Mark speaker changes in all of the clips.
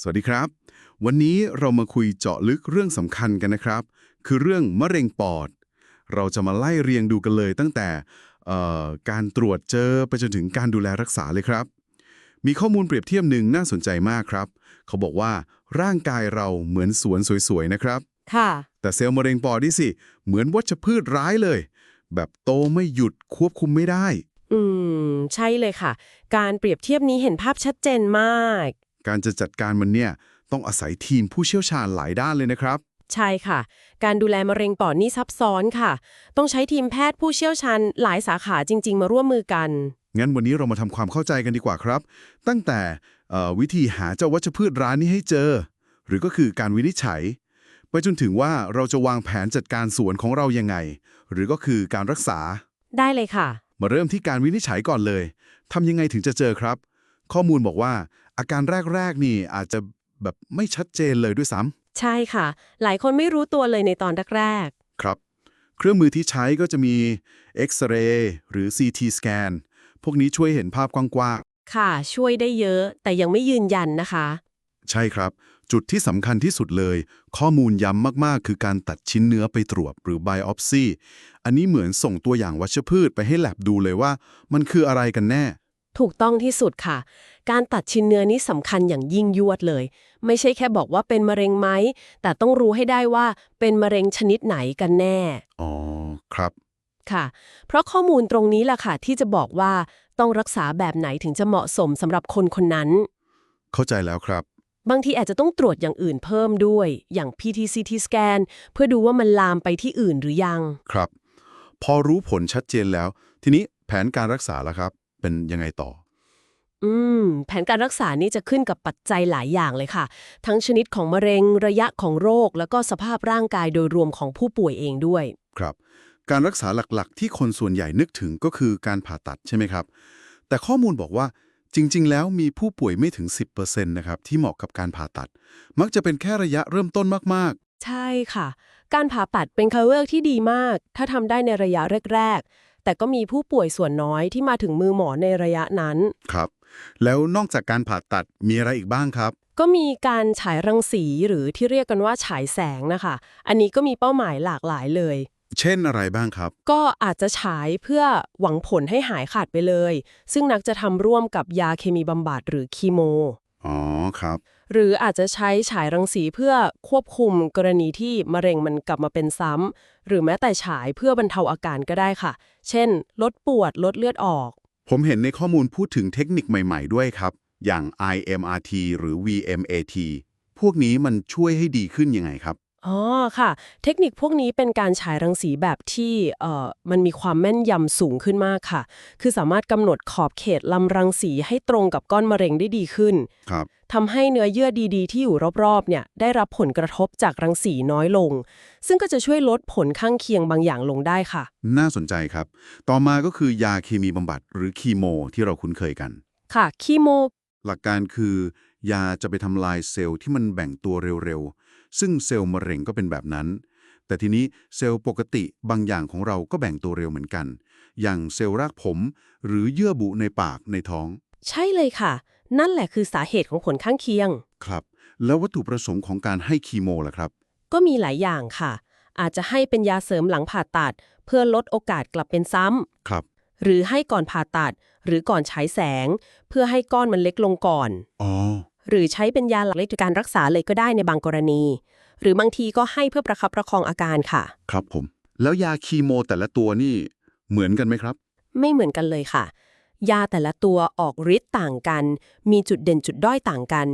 Speaker 1: สวัสดีครับ วันนี้เรามาคุยเจาะลึกเรื่องสำคัญกันนะครับ คือเรื่องมะเร็งปอด เราจะมาไล่เรียงดูกันเลยตั้งแต่เอ่อการตรวจเจอไปจนถึงการดูแลรักษาเลยครับ มีข้อมูลเปรียบเทียบหนึ่งน่าสนใจมากครับ เขาบอกว่าร่างกายเราเหมือนสวนสวยๆนะครับ
Speaker 2: ค่ะ
Speaker 1: แต่เซลล์มะเร็งปอดนี่สิ เหมือนวัชพืชร้ายเลย แบบโตไม่หยุดควบคุมไม่ได้
Speaker 2: อืม ใช่เลยค่ะ การเปรียบเทียบนี้เห็นภาพชัดเจนมาก
Speaker 1: การจะจัดการมันเนี่ยต้องอาศัยทีมผู้เชี่ยวชาญหลายด้านเลยนะครับ
Speaker 2: ใช่ค่ะ การดูแลมะเร็งปอดนี่ซับซ้อนค่ะ ต้องใช้ทีมแพทย์ผู้เชี่ยวชาญหลายสาขาจริง ๆ มาร่วมมือกัน
Speaker 1: งั้นวันนี้เรามาทำความเข้าใจกันดีกว่าครับ ตั้งแต่เอ่อวิธีหาเจ้าวัชพืชร้านนี้ให้เจอ หรือก็คือการวินิจฉัย ไปจนถึงว่าเราจะวางแผนจัดการสวนของเรายังไง หรือก็คือการรักษา
Speaker 2: ได้เลยค่ะ
Speaker 1: มาเริ่มที่การวินิจฉัยก่อนเลย ทำยังไงถึงจะเจอครับ ข้อมูลบอกว่า อาการแรก ๆ นี่อาจจะแบบไม่ชัดเจนเลยด้วยซ้ำ
Speaker 2: ใช่ค่ะ หลายคนไม่รู้ตัวเลยในตอนแรก
Speaker 1: ครับ เครื่องมือที่ใช้ก็จะมีเอ็กซเรย์หรือ CT สแกนพวกนี้ช่วยเห็นภาพกว้าง
Speaker 2: ๆค่ะ ช่วยได้เยอะ แต่ยังไม่ยืนยันนะคะ
Speaker 1: ๆใช่ครับ จุดที่สำคัญที่สุดเลย ข้อมูลย้ำมากๆ คือการตัดชิ้นเนื้อไปตรวจหรือ biopsy อันนี้เหมือนส่งตัวอย่างวัชพืชไปให้แลบดูเลยว่า มันคืออะไรกันแน่
Speaker 2: ถูกต้องที่สุดค่ะ การตัดชิ้นเนื้อนี้สำคัญอย่างยิ่งยวดเลย ไม่ใช่แค่บอกว่าเป็นมะเร็งไหม แต่ต้องรู้ให้ได้ว่าเป็นมะเร็งชนิดไหนกันแน่
Speaker 1: อ๋อ ครับ
Speaker 2: ค่ะ เพราะข้อมูลตรงนี้แหละค่ะ ที่จะบอกว่าต้องรักษาแบบไหนถึงจะเหมาะสมสำหรับคนคนนั้น
Speaker 1: เข้าใจแล้วครับ
Speaker 2: บางทีอาจจะต้องตรวจอย่างอื่นเพิ่มด้วย อย่าง PTCT scan เพื่อดูว่ามันลามไปที่อื่นหรือยัง
Speaker 1: ครับ พอรู้ผลชัดเจนแล้ว ทีนี้แผนการรักษาล่ะครับ เป็นยังไงต่อ
Speaker 2: อืม แผนการรักษานี่จะขึ้นกับปัจจัยหลายอย่างเลยค่ะ ทั้งชนิดของมะเร็งระยะของโรค แล้วก็สภาพร่างกายโดยรวมของผู้ป่วยเองด้วย
Speaker 1: ครับ การรักษาหลักๆ ที่คนส่วนใหญ่นึกถึงก็คือการผ่าตัดใช่ไหมครับ แต่ข้อมูลบอกว่าจริง ๆ แล้วมีผู้ป่วยไม่ถึง 10%นะครับที่เหมาะกับการผ่าตัด มักจะเป็นแค่ระยะเริ่มต้นมาก
Speaker 2: ใช่ค่ะ การผ่าตัดเป็นคัเลือกที่ดีมาก ถ้าทำได้ในระยะแรกๆ แต่ก็มีผู้ป่วยส่วนน้อยที่มาถึงมือหมอในระยะนั้น
Speaker 1: ๆครับ แล้วนอกจากการผ่าตัดมีอะไรอีกบ้างครับ
Speaker 2: ก็มีการฉายรังสีหรือที่เรียกกันว่าฉายแสงนะคะ อันนี้ก็มีเป้าหมายหลากหลายเลย
Speaker 1: เช่นอะไรบ้างครับ
Speaker 2: ก็อาจจะฉายเพื่อหวังผลให้หายขาดไปเลย ซึ่งนักจะทำร่วมกับยาเคมีบำบัดหรือคีโม
Speaker 1: อ๋อครับ
Speaker 2: หรืออาจจะใช้ฉายรังสีเพื่อควบคุมกรณีที่มะเร็งมันกลับมาเป็นซ้ำ หรือแม้แต่ฉายเพื่อบรรเทาอาการก็ได้ค่ะ เช่น ลดปวด ลดเลือดออก
Speaker 1: ผมเห็นในข้อมูลพูดถึงเทคนิคใหม่ๆด้วยครับ อย่าง IMRT หรือ VMAT พวกนี้มันช่วยให้ดีขึ้นยังไงครับ
Speaker 2: อ๋อค่ะ เทคนิคพวกนี้เป็นการฉายรังสีแบบที่เอ่อมันมีความแม่นยำสูงขึ้นมากค่ะ คือสามารถกำหนดขอบเขตลำรังสีให้ตรงกับก้อนมะเร็งได้ดีขึ้น
Speaker 1: ครับ
Speaker 2: ทำให้เนื้อเยื่อดีๆ ที่อยู่รอบๆเนี่ยได้รับผลกระทบจากรังสีน้อยลง ซึ่งก็จะช่วยลดผลข้างเคียงบางอย่างลงได้ค่ะ
Speaker 1: น่าสนใจครับ ต่อมาก็คือยาเคมีบำบัดหรือคีโม ที่เราคุ้นเคยกัน
Speaker 2: ค่ะคีโม
Speaker 1: หลักการคือยาจะไปทำลายเซลล์ที่มันแบ่งตัวเร็วๆ ซึ่งเซลล์มะเร็งก็เป็นแบบนั้น แต่ทีนี้เซลล์ปกติบางอย่างของเราก็แบ่งตัวเร็วเหมือนกัน อย่างเซลล์รากผม หรือเยื่อบุในปากในท้อง
Speaker 2: ใช่เลยค่ะ นั่นแหละคือสาเหตุของผลข้างเคียง
Speaker 1: ครับ แล้ววัตถุประสงค์ของการให้คีโมล่ะครับ
Speaker 2: ก็มีหลายอย่างค่ะ อาจจะให้เป็นยาเสริมหลังผ่าตัด เพื่อลดโอกาสกลับเป็นซ้ำ
Speaker 1: ครับ
Speaker 2: หรือให้ก่อนผ่าตัด หรือก่อนฉายแสง เพื่อให้ก้อนมันเล็กลงก่อน
Speaker 1: อ๋อ
Speaker 2: หรือใช้เป็นยาหลักในการรักษาเลยก็ได้ในบางกรณี หรือบางทีก็ให้เพื่อประคับประคองอาการค่ะ
Speaker 1: ครับผม แล้วยาคีโมแต่ละตัวนี่เหมือนกันไหมครับ
Speaker 2: ไม่เหมือนกันเลยค่ะ ยาแต่ละตัวออกฤทธิ์ต่างกัน มีจุดเด่นจุดด้อยต่างกัน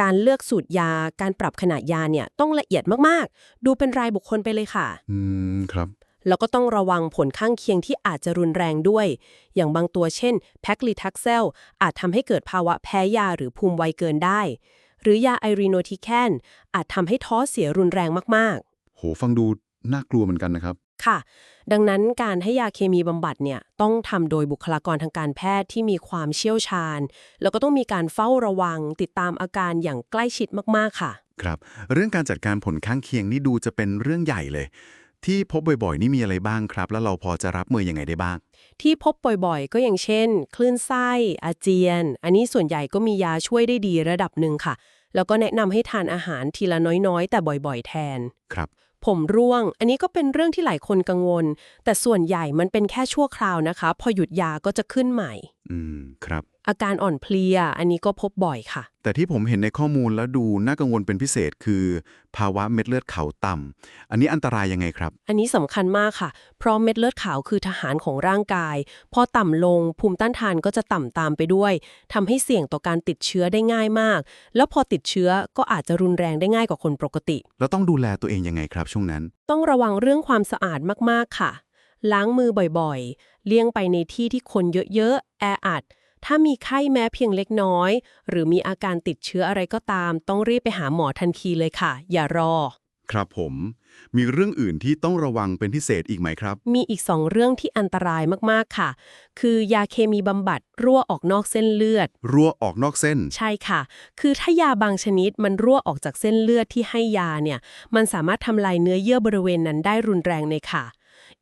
Speaker 2: การเลือกสูตรยาการปรับขนาดยาเนี่ยต้องละเอียดมากๆ ดูเป็นรายบุคคลไปเลยค่ะ
Speaker 1: อืมครับ
Speaker 2: แล้วก็ต้องระวังผลข้างเคียงที่อาจจะรุนแรงด้วย อย่างบางตัวเช่นแพคลิทักเซลอาจทำให้เกิดภาวะแพ้ยาหรือภูมิไวเกินได้ หรือยาไอรีโนทิแคนอาจทำให้ท้อเสียรุนแรงมาก
Speaker 1: โหฟังดูน่ากลัวเหมือนกันนะครับ
Speaker 2: ๆค่ะ ดังนั้นการให้ยาเคมีบำบัดเนี่ยต้องทำโดยบุคลากรทางการแพทย์ที่มีความเชี่ยวชาญ แล้วก็ต้องมีการเฝ้าระวัง ติดตามอาการอย่างใกล้ชิดมากๆค่ะ
Speaker 1: ครับ เรื่องการจัดการผลข้างเคียงนี่ดูจะเป็นเรื่องใหญ่เลย ที่พบบ่อยๆ นี่มีอะไรบ้างครับ แล้วเราพอจะรับมือยังไงได้บ้าง
Speaker 2: ที่พบบ่อยๆ ก็อย่างเช่น คลื่นไส้ อาเจียน อันนี้ส่วนใหญ่ก็มียาช่วยได้ดีระดับหนึ่งค่ะ แล้วก็แนะนำให้ทานอาหารทีละน้อยๆ แต่บ่อยๆ แทน
Speaker 1: ครับ
Speaker 2: ผมร่วง อันนี้ก็เป็นเรื่องที่หลายคนกังวล แต่ส่วนใหญ่มันเป็นแค่ชั่วคราวนะคะ พอหยุดยาก็จะขึ้นใหม่
Speaker 1: อืมครับ
Speaker 2: อาการอ่อนเพลีย อันนี้ก็พบบ่อยค่ะ
Speaker 1: แต่ที่ผมเห็นในข้อมูลแล้วดูน่ากังวลเป็นพิเศษคือ ภาวะเม็ดเลือดขาวต่ำอันนี้อันตรายยังไงครับ
Speaker 2: อันนี้สำคัญมากค่ะ เพราะเม็ดเลือดขาวคือทหารของร่างกาย พอต่ำลงภูมิต้านทานก็จะต่ำตามไปด้วยทำให้เสี่ยงต่อการติดเชื้อได้ง่ายมาก แล้วพอติดเชื้อก็อาจจะรุนแรงได้ง่ายกว่าคนปกติ
Speaker 1: แล้วต้องดูแลตัวเองยังไงครับช่วงนั้น
Speaker 2: ต้องระวังเรื่องความสะอาดมากๆค่ะ ล้างมือบ่อยๆ เลี่ยงไปในที่ที่คนเยอะๆ แออัด ถ้ามีไข้แม้เพียงเล็กน้อย หรือมีอาการติดเชื้ออะไรก็ตาม ต้องรีบไปหาหมอทันทีเลยค่ะ อย่ารอ
Speaker 1: ครับผม มีเรื่องอื่นที่ต้องระวังเป็นพิเศษอีกไหมครับ
Speaker 2: มีอีกสองเรื่องที่อันตรายมากๆค่ะ คือยาเคมีบำบัดรั่วออกนอกเส้นเลือด
Speaker 1: รั่วออกนอกเส้น
Speaker 2: ใช่ค่ะ คือถ้ายาบางชนิดมันรั่วออกจากเส้นเลือดที่ให้ยาเนี่ย มันสามารถทำลายเนื้อเยื่อบริเวณนั้นได้รุนแรงเลยค่ะ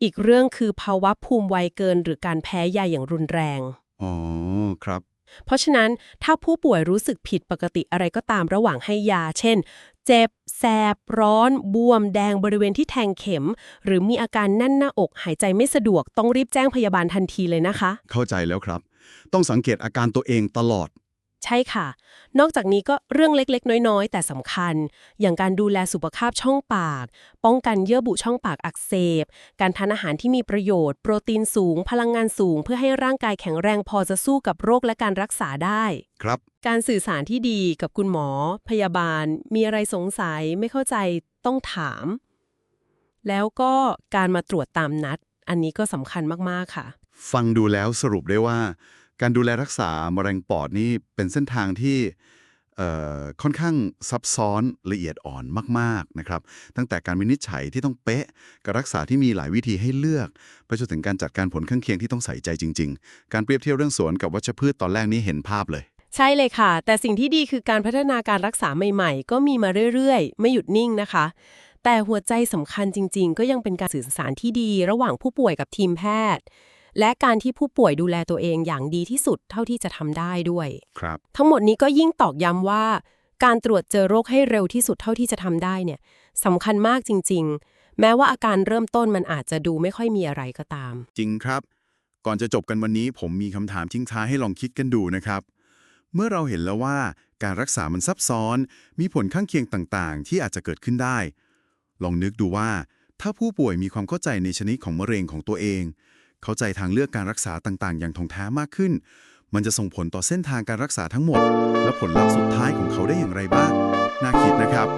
Speaker 2: อีกเรื่องคือภาวะภูมิไวเกินหรือการแพ้ยาอย่างรุนแรง
Speaker 1: อ๋อ ครับ
Speaker 2: เพราะฉะนั้นถ้าผู้ป่วยรู้สึกผิดปกติอะไรก็ตามระหว่างให้ยา เช่น เจ็บ แสบ ร้อน บวม แดงบริเวณที่แทงเข็ม หรือมีอาการแน่นหน้าอก หายใจไม่สะดวก ต้องรีบแจ้งพยาบาลทันทีเลยนะคะ
Speaker 1: เข้าใจแล้วครับ ต้องสังเกตอาการตัวเองตลอด
Speaker 2: ใช่ค่ะ นอกจากนี้ก็เรื่องเล็กๆ น้อยๆ แต่สำคัญ อย่างการดูแลสุขภาพช่องปาก ป้องกันเยื่อบุช่องปากอักเสบ การทานอาหารที่มีประโยชน์ โปรตีนสูง พลังงานสูง เพื่อให้ร่างกายแข็งแรงพอจะสู้กับโรคและการรักษาได้
Speaker 1: ครับ
Speaker 2: การสื่อสารที่ดีกับคุณหมอ พยาบาล มีอะไรสงสัยไม่เข้าใจต้องถาม แล้วก็การมาตรวจตามนัด อันนี้ก็สำคัญมากๆค่ะ
Speaker 1: ฟังดูแล้วสรุปได้ว่า การดูแลรักษามะเร็งปอดนี่เป็นเส้นทางที่ค่อนข้างซับซ้อนละเอียดอ่อนมากๆนะครับ ตั้งแต่การวินิจฉัยที่ต้องเป๊ะกับรักษาที่มีหลายวิธีให้เลือกไปจนถึงการจัดการผลข้างเคียงที่ต้องใส่ใจจริง ๆ การเปรียบเทียบเรื่องสวนกับวัชพืชตอนแรกนี้เห็นภาพเลย
Speaker 2: ใช่เลยค่ะ แต่สิ่งที่ดีคือการพัฒนาการรักษาใหม่ ๆ ก็มีมาเรื่อยๆ ไม่หยุดนิ่งนะคะ แต่หัวใจสำคัญจริง ๆ ก็ยังเป็นการสื่อสารที่ดี ระหว่างผู้ป่วยกับทีมแพทย์ และการที่ผู้ป่วยดูแลตัวเองอย่างดีที่สุดเท่าที่จะทำได้ด้วย
Speaker 1: ครับ
Speaker 2: ทั้งหมดนี้ก็ยิ่งตอกย้ำว่า การตรวจเจอโรคให้เร็วที่สุดเท่าที่จะทำได้เนี่ยสำคัญมากจริง ๆ แม้ว่าอาการเริ่มต้นมันอาจจะดูไม่ค่อยมีอะไรก็ตาม
Speaker 1: จริงครับ ก่อนจะจบกันวันนี้ผมมีคำถามทิ้งท้ายให้ลองคิดกันดูนะครับ เมื่อเราเห็นแล้วว่าการรักษามันซับซ้อน มีผลข้างเคียงต่างๆ ที่อาจจะเกิดขึ้นได้ ลองนึกดูว่า ถ้าผู้ป่วยมีความเข้าใจในชนิดของมะเร็งของตัวเอง เข้าใจทางเลือกการรักษาต่างๆ อย่างท่องแท้มากขึ้น มันจะส่งผลต่อเส้นทางการรักษาทั้งหมด และผลลัพธ์สุดท้ายของเขาได้อย่างไรบ้าง น่าคิดนะครับ